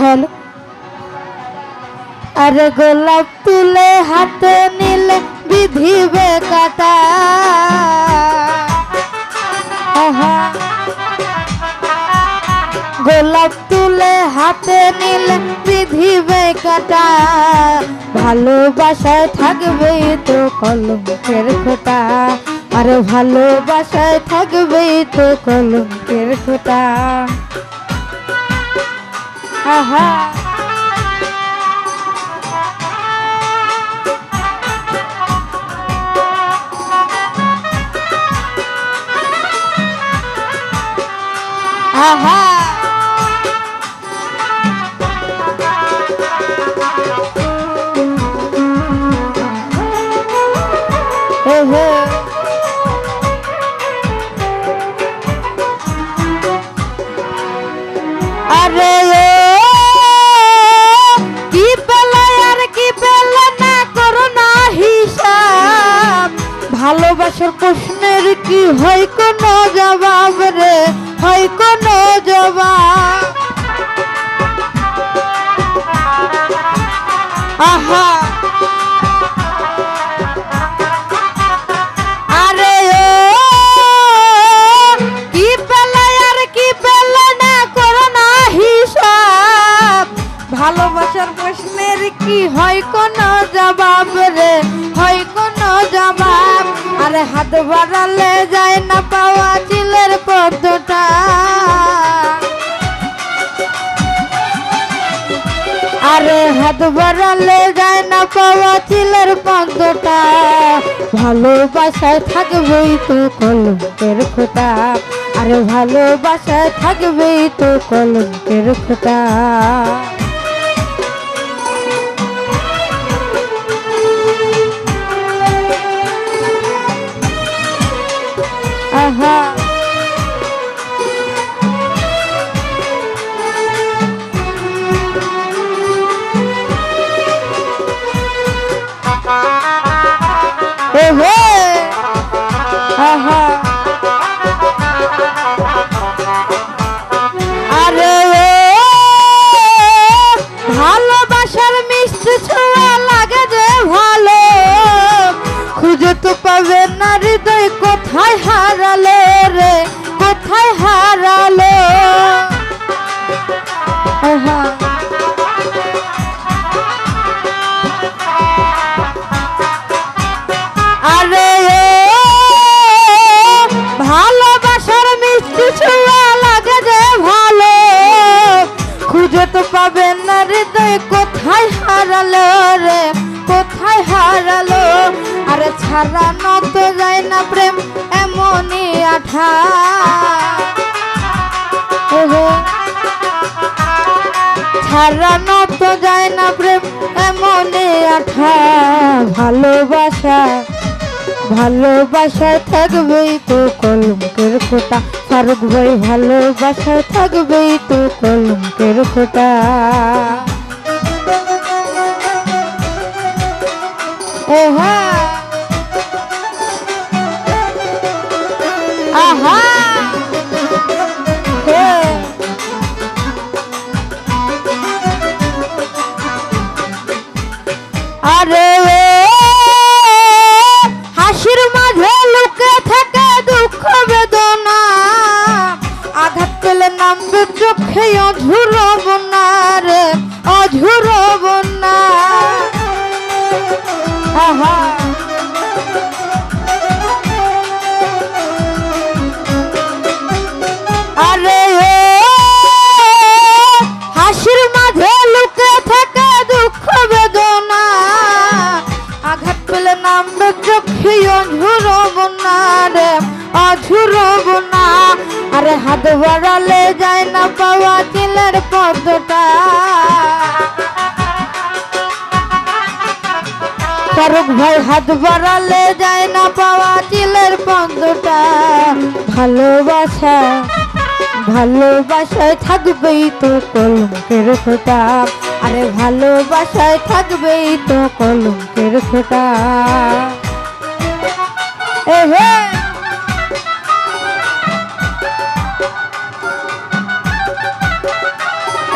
Hello আরে গোলাপ তুলে হাতে নিলে বিধিবে কাটা। গোলাপ তুলে হাতে নিলে বিধিবে কাটা। ভালোবাসায় থাকবে তো কলঙ্কের খোটা। আরে ভালোবাসায় থাকবে তো কলঙ্কের খোটা। আহা ভালোবাসার প্রশ্নের কি হয় কোনো জবাব রে? হয় কোনো জবাব? আহা! ভালোবাসার প্রশ্নের কি হয় কোনো জবাব রে? হয় কোনো হাত বাড়ালে যায় না পাওয়া চিলের পদ্মটা। আরে হাত বাড়ালে যায় না পাওয়া চিলের পদ্মটা। ভালোবাসায় থাকবেই তো কলঙ্কের খোটা। আরে ভালোবাসায় থাকবেই তো কলঙ্কের খোটা। আরে ভালোবাসার মিষ্টি লাগে যে ভালো। খুঁজে তো না কোথায় হারালো রে, কোথায় হারালো? আরে ছাড়ানো তো যায় না প্রেম, এমনই আঠা। ছাড়ানো তো যায় না প্রেম এমনই আঠা ভালোবাসা। ভালোবাসায় থাকবেই তো কলঙ্কের খোটা ফারুক ভাই ভালোবাসায় থাকবেই তো কলঙ্কের খোটা হ্যাঁ আরে অঝুর বন্যা আরে হাত বাড়ালে যায় না পাওয়া চিলের পদ্মটা ফারুক ভাই হাত বাড়ালে যায় না পাওয়া চিলের পদ্মটা ভালোবাসা, ভালোবাসায় থাকবেই তো কলঙ্কের খোটা আরে ভালোবাসায় থাকবেই তো কলঙ্কের খোটা এ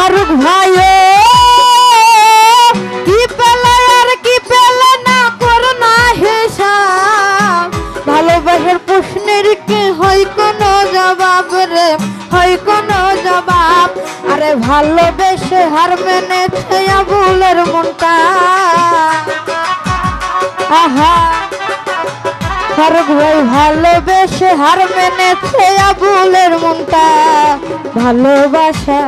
ফারুক ভাই কি পেলে আর কি পেলে না করো না হিসাব। ভালোবাসার প্রশ্নের কি হয় কোনো জবাব রে? হয় কোনো জবাব। আরে ভালোবেসে হার মেনেছে আবুলের মনটা। আহা! ফারুক ভাই, ভালোবেসে হার মেনেছে আবুলের মনটা। ভালোবাসা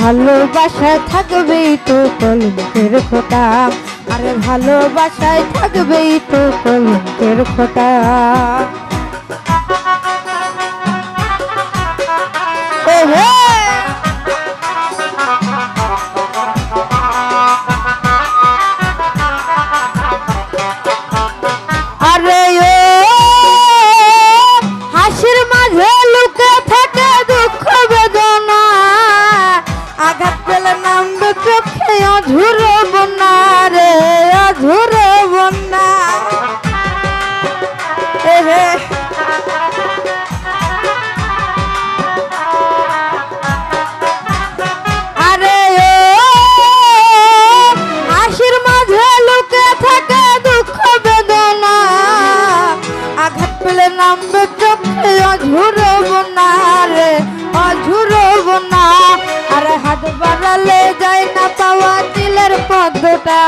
ভালোবাসায় থাকবেই তো কলঙ্কের খোটা? আরে ভালোবাসায় থাকবেই তো কলঙ্কের খোটা? এ চোখে অঝুর বন্যা রে অঝুর বন্যা। পাওয়া দিলের পদ্মটা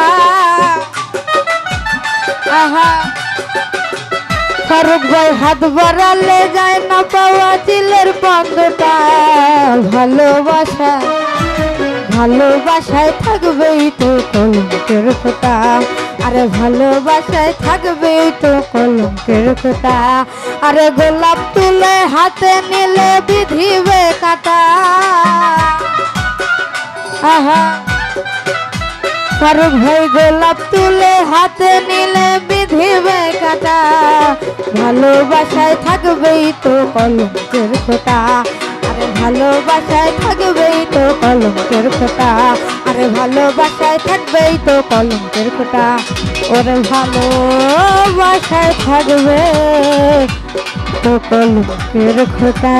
আহা। ফারুক ভাই হাত বাড়ালে যায় না পাওয়া দিলের পদ্মটা ভালোবাসা, ভালোবাসায় থাকবেই তো কলঙ্কের ফোটা আরে ভালোবাসায় থাকবেই তো কলঙ্কের ফোটা আরে গোলাপ তুলে হাতে নিলে বিধিবে কাটা। আহা। ফারুক ভাই গোলাপ তুলে হাতে নিলে বিধিবে কাটা। ভালোবাসায় থাকবেই তো কলঙ্কের খোটা আরে ভালোবাসায় থাকবেই তো কলঙ্কের খোটা আরে ভালোবাসায় থাকবেই তো কলঙ্কের খোটা ওরে ভালোবাসায় থাকবে তো কলঙ্কের খোটা